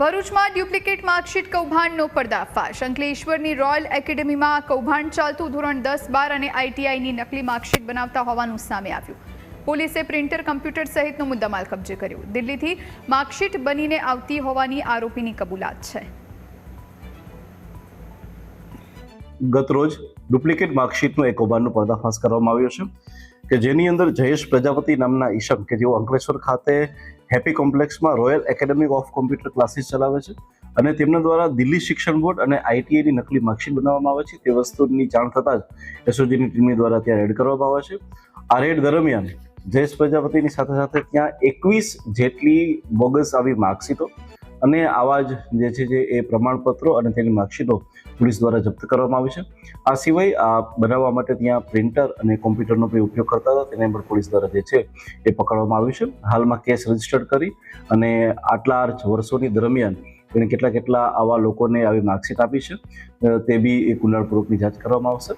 ભરૂચમાં duplicate marksheet કૌભાંડનો પર્દાફાશ. અંકલેશ્વરની royal એકેડેમીમાં કૌભાંડ ચાલતું ધોરણ દસ બાર અને આઈટીઆઈની નકલી માર્કશીટ બનાવતા હોવાનું સામે આવ્યું. પોલીસે પ્રિન્ટર કમ્પ્યુટર સહિતનો મુદ્દામાલ કબજે કર્યો. દિલ્હીથી માર્કશીટ બનીને આવતી હોવાની આરોપીની કબૂલાત છે. ગતરોજ ડુપ્લિકેટ માર્કશીટનો એક કૌભાંડનો પર્દાફાશ કરવામાં આવ્યો છે. કે જેની અંદર જયેશ પ્રજાપતિ નામના ઈશમ, કે જેઓ અંકલેશ્વર ખાતે happy કોમ્પ્લેક્સમાં royal academy of computer classes ચલાવે છે અને તેમના દ્વારા દિલ્હી શિક્ષણ બોર્ડ અને આઈટીઆઈની નકલી માર્કશીટ બનાવવામાં આવે છે. તે વસ્તુની જાણ થતાં જ એસઓજીની ટીમ દ્વારા ત્યાં રેડ કરવામાં આવે છે. આ રેડ દરમિયાન જયેશ પ્રજાપતિની સાથે સાથે ત્યાં એકવીસ જેટલી બોગસ આવી માર્કશીટો અને આવા જ જે છે જે એ પ્રમાણપત્રો અને તેની માર્કશીટો પોલીસ દ્વારા જપ્ત કરવામાં આવી છે. આ સિવાય આ બનાવવા માટે ત્યાં પ્રિન્ટર અને કોમ્પ્યુટરનો પણ ઉપયોગ કરતા હતા. તેને પણ પોલીસ દ્વારા જે છે એ પકડવામાં આવ્યું છે. હાલમાં કેસ રજીસ્ટર્ડ કરી અને આટલા વર્ષોની દરમિયાન તેણે કેટલા કેટલા આવા લોકોને આવી માર્કશીટ આપી છે. તે બી એ કુંડાળપૂર્વકની જાંચ કરવામાં આવશે.